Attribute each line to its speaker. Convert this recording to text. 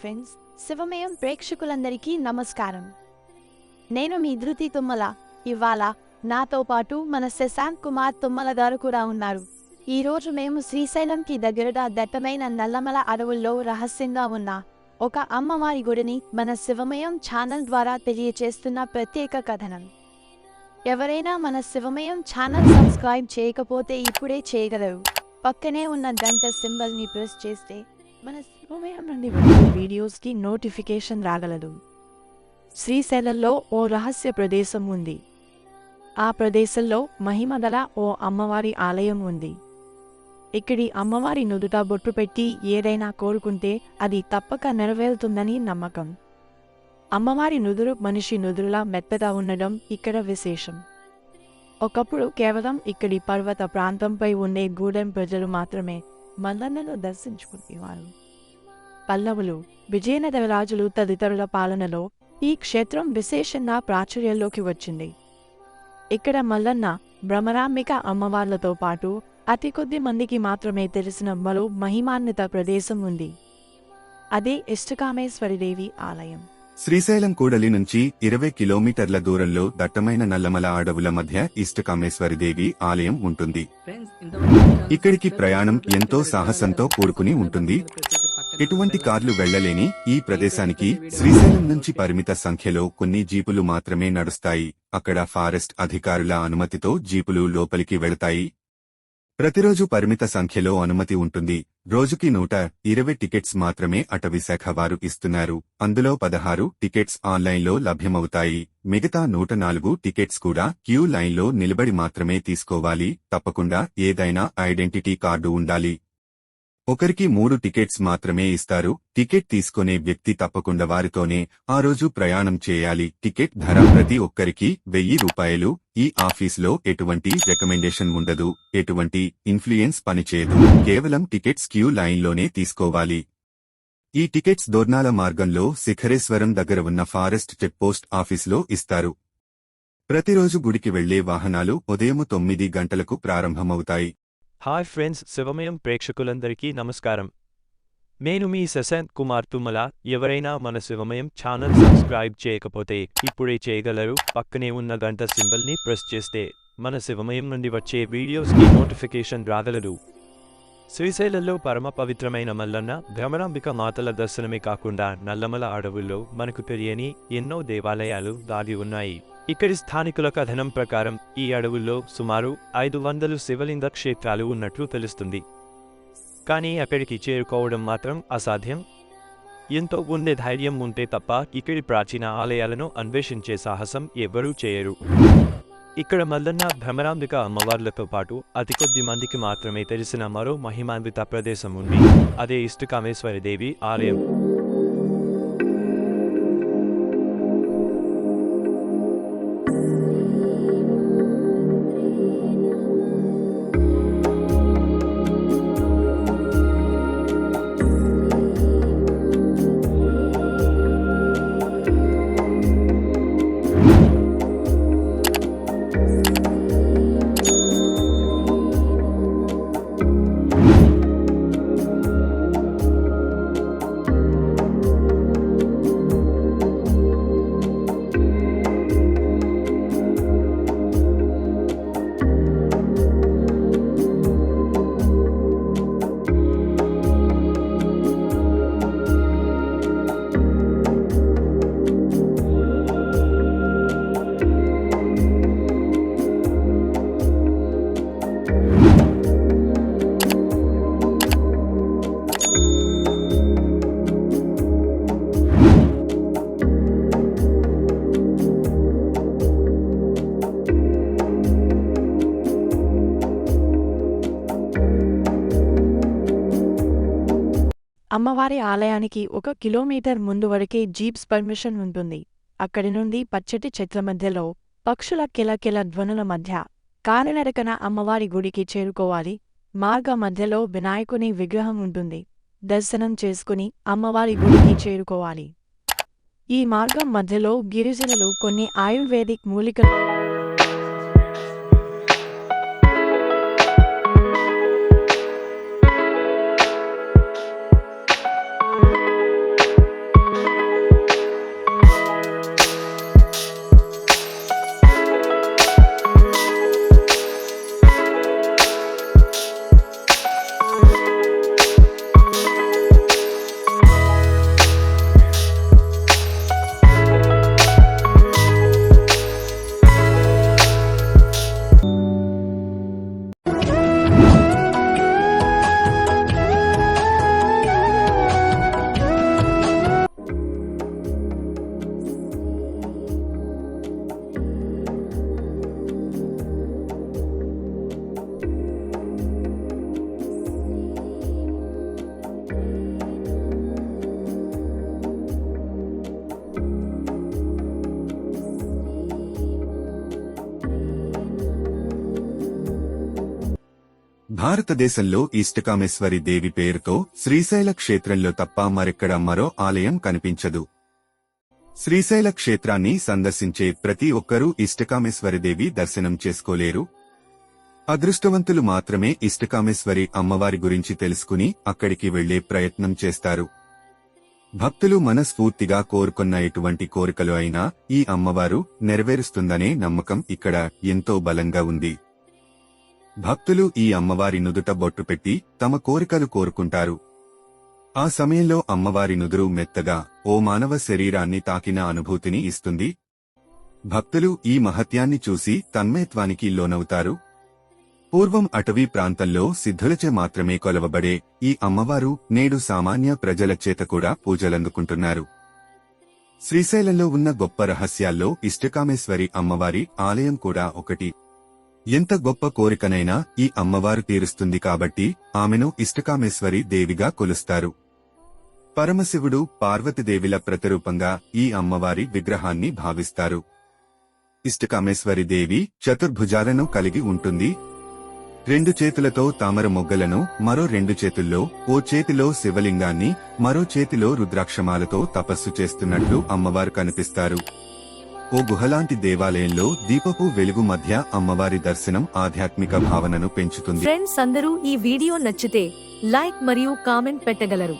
Speaker 1: Friends శివమయం ప్రేక్షకులందరికీ నమస్కారం. నేను మీ ధృతి తుమ్మల. ఇవాళ నాతో పాటు మన శశాంత్ కుమార్ తుమ్మల గారు కూడా ఉన్నారు. ఈరోజు మేము శ్రీశైలంకి దగ్గరగా దట్టమైన నల్లమల అడవుల్లో రహస్యంగా ఉన్న ఒక అమ్మవారి గుడిని మన శివమయం ఛానల్ ద్వారా తెలియచేస్తున్న ప్రత్యేక కథనం. ఎవరైనా మన శివమయం ఛానల్ సబ్స్క్రైబ్ చేయకపోతే ఇప్పుడే చేయగలరు. పక్కనే ఉన్న గంట సింబల్ని ప్రెస్ చేస్తే మన శివమయం నుండి వీడియోస్కి నోటిఫికేషన్ రాగలదు. శ్రీశైలంలో ఓ రహస్య ప్రదేశం ఉంది. ఆ ప్రదేశంలో మహిమగల ఓ అమ్మవారి ఆలయం ఉంది. ఇక్కడి అమ్మవారి నుదుట బొట్టు పెట్టి ఏదైనా కోరుకుంటే అది తప్పక నెరవేరుతుందని నమ్మకం. అమ్మవారి నుదురు మనిషి నుదురులా మెత్తగా ఉండడం ఇక్కడ విశేషం. ఒకప్పుడు కేవలం ఇక్కడి పర్వత ప్రాంతంపై ఉండే గూడెం ప్రజలు మాత్రమే మల్లన్నను దర్శించుకునేవారు. పల్లవులు విజయనగర రాజులు తదితరుల పాలనలో ఈ క్షేత్రం విశేషంగా ప్రాచుర్యంలోకి వచ్చింది. ఇక్కడ మల్లన్న భ్రమరాంబిక అమ్మవార్లతో పాటు అతి కొద్ది మందికి మాత్రమే తెలిసిన మరో మహిమాన్విత ప్రదేశం ఉంది. అదే ఇష్టకామేశ్వరిదేవి ఆలయం.
Speaker 2: శ్రీశైలం కూడలి నుంచి ఇరవై కిలోమీటర్ల దూరంలో దట్టమైన నల్లమల అడవుల మధ్య ఇష్టకామేశ్వరిదేవి ఆలయం ఉంటుంది. ఇక్కడికి ప్రయాణం ఎంతో సాహసంతో కూడుకుని ఉంటుంది. ఎటువంటి కార్లు వెళ్ళలేని ఈ ప్రదేశానికి శ్రీశైలం నుంచి పరిమిత సంఖ్యలో కొన్ని జీపులు మాత్రమే నడుస్తాయి. అక్కడ ఫారెస్ట్ అధికారుల అనుమతితో జీపులు లోపలికి వెళతాయి. ప్రతిరోజు పరిమిత సంఖ్యలో అనుమతి ఉంటుంది. రోజుకి నూట ఇరవై టికెట్స్ మాత్రమే అటవీశాఖ వారు ఇస్తున్నారు. అందులో పదహారు టికెట్స్ ఆన్లైన్లో లభ్యమవుతాయి. మిగతా నూట నాలుగు టికెట్స్ కూడా క్యూ లైన్లో నిలబడి మాత్రమే తీసుకోవాలి. తప్పకుండా ఏదైనా ఐడెంటిటీ కార్డు ఉండాలి. ఒకరికి మూడు టికెట్స్ మాత్రమే ఇస్తారు. టికెట్ తీసుకునే వ్యక్తి తప్పకుండా వారితోనే ఆ రోజు ప్రయాణం చేయాలి. టికెట్ ధర ప్రతి ఒక్కరికి వెయ్యి రూపాయలు. ఈ ఆఫీస్లో ఎటువంటి రికమెండేషన్ ఉండదు. ఎటువంటి ఇన్ఫ్లుయెన్స్ పనిచేయదు. కేవలం టికెట్స్ క్యూ లైన్లోనే తీసుకోవాలి. ఈ టికెట్స్ దోర్నాల మార్గంలో శిఖరేశ్వరం దగ్గర ఉన్న ఫారెస్ట్ చెక్పోస్ట్ ఆఫీసులో ఇస్తారు. ప్రతిరోజు గుడికి వెళ్ళే వాహనాలు ఉదయం తొమ్మిది గంటలకు ప్రారంభమవుతాయి.
Speaker 3: హాయ్ ఫ్రెండ్స్ శివమయం ప్రేక్షకులందరికీ నమస్కారం. నేను మీ శశాంత్ కుమార్ తుమ్మల. ఎవరైనా మన శివమయం ఛానల్ సబ్స్క్రైబ్ చేయకపోతే ఇప్పుడే చేయగలరు. పక్కనే ఉన్న గంట సింబల్ని ప్రెస్ చేస్తే మన శివమయం నుండి వచ్చే వీడియోస్కి నోటిఫికేషన్ రాగలరు. శ్రీశైలంలో పరమ పవిత్రమైన మల్లన్న భ్రమరాంబిక మాతల దర్శనమే కాకుండా నల్లమల అడవుల్లో మనకు తెలియని ఎన్నో దేవాలయాలు దాగి ఉన్నాయి. ఇక్కడి స్థానికుల కథనం ప్రకారం ఈ అడవుల్లో సుమారు ఐదు వందలు శివలింగ క్షేత్రాలు ఉన్నట్లు తెలుస్తుంది. కానీ అక్కడికి చేరుకోవడం మాత్రం అసాధ్యం. ఎంతో ఉండే ధైర్యం ఉంటే తప్ప ఇక్కడి ప్రాచీన ఆలయాలను అన్వేషించే సాహసం ఎవ్వరూ చేయరు. ఇక్కడ మల్లన్న భ్రమరాంబిక అమ్మవార్లతో పాటు అతి కొద్ది మందికి మాత్రమే తెలిసిన మరో మహిమాన్విత ప్రదేశం ఉంది. అదే ఇష్టకామేశ్వరి దేవి ఆలయం.
Speaker 1: అమ్మవారి ఆలయానికి ఒక కిలోమీటర్ ముందు వరకే జీప్స్ పర్మిషన్ ఉంటుంది. అక్కడి నుండి పచ్చటి చెట్ల మధ్యలో పక్షుల కిలకిల ధ్వనుల మధ్య కాలినడకన అమ్మవారి గుడికి చేరుకోవాలి. మార్గ మధ్యలో వినాయకుని విగ్రహం ఉంటుంది. దర్శనం చేసుకుని అమ్మవారి గుడికి చేరుకోవాలి. ఈ మార్గం మధ్యలో గిరిజనులు కొన్ని ఆయుర్వేదిక్ మూలికలు
Speaker 2: భారతదేశంలో ఇష్టకామేశ్వరి దేవి పేరుతో శ్రీశైల క్షేత్రంలో తప్ప మరెక్కడ మరో ఆలయం కనిపించదు. శ్రీశైల క్షేత్రాన్ని సందర్శించే ప్రతి ఒక్కరూ ఇష్టకామేశ్వరిదేవి దర్శనం చేసుకోలేరు. అదృష్టవంతులు మాత్రమే ఇష్టకామేశ్వరి అమ్మవారి గురించి తెలుసుకుని అక్కడికి వెళ్ళే ప్రయత్నం చేస్తారు. భక్తులు మనస్ఫూర్తిగా కోరుకున్న ఎటువంటి కోరికలు అయినా ఈ అమ్మవారు నెరవేరుస్తుందనే నమ్మకం ఇక్కడ ఎంతో బలంగా ఉంది. భక్తులు ఈ అమ్మవారి నుదుట బొట్టు పెట్టి తమ కోరికలు కోరుకుంటారు. ఆ సమయంలో అమ్మవారి నుదురు మెత్తగా ఓ మానవ శరీరాన్ని తాకిన అనుభూతిని ఇస్తుంది. భక్తులు ఈ మహత్యాన్ని చూసి తన్మయత్వానికి లోనవుతారు. పూర్వం అటవీ ప్రాంతంలో సిద్ధులచే మాత్రమే కొలవబడే ఈ అమ్మవారు నేడు సామాన్య ప్రజల చేత కూడా పూజలందుకుంటున్నారు. శ్రీశైలంలో ఉన్న గొప్ప రహస్యాల్లో ఇష్టకామేశ్వరి అమ్మవారి ఆలయం కూడా ఒకటి. ఎంత గొప్ప కోరికనైనా ఈ అమ్మవారు తీరుస్తుంది కాబట్టి ఆమెను ఇష్టకామేశ్వరి దేవిగా కొలుస్తారు. పరమశివుడు పార్వతీదేవిల ప్రతిరూపంగా ఈ అమ్మవారి విగ్రహాన్ని భావిస్తారు. ఇష్టకామేశ్వరి దేవి చతుర్భుజాలను కలిగి ఉంటుంది. రెండు చేతులతో తామర మొగ్గలను మరో రెండు చేతుల్లో ఓ చేతిలో శివలింగాన్ని మరో చేతిలో రుద్రాక్షమాలతో తపస్సు చేస్తున్నట్లు అమ్మవారు కనిపిస్తారు. ఓ గుహలాంటి దేవాలయంలో దీపపు వెలుగు మధ్య అమ్మవారి దర్శనం ఆధ్యాత్మిక భావనను పెంచుతుంది.
Speaker 4: ఫ్రెండ్స్ అందరూ ఈ వీడియో నచ్చితే లైక్ మరియు కామెంట్ పెట్టగలరు.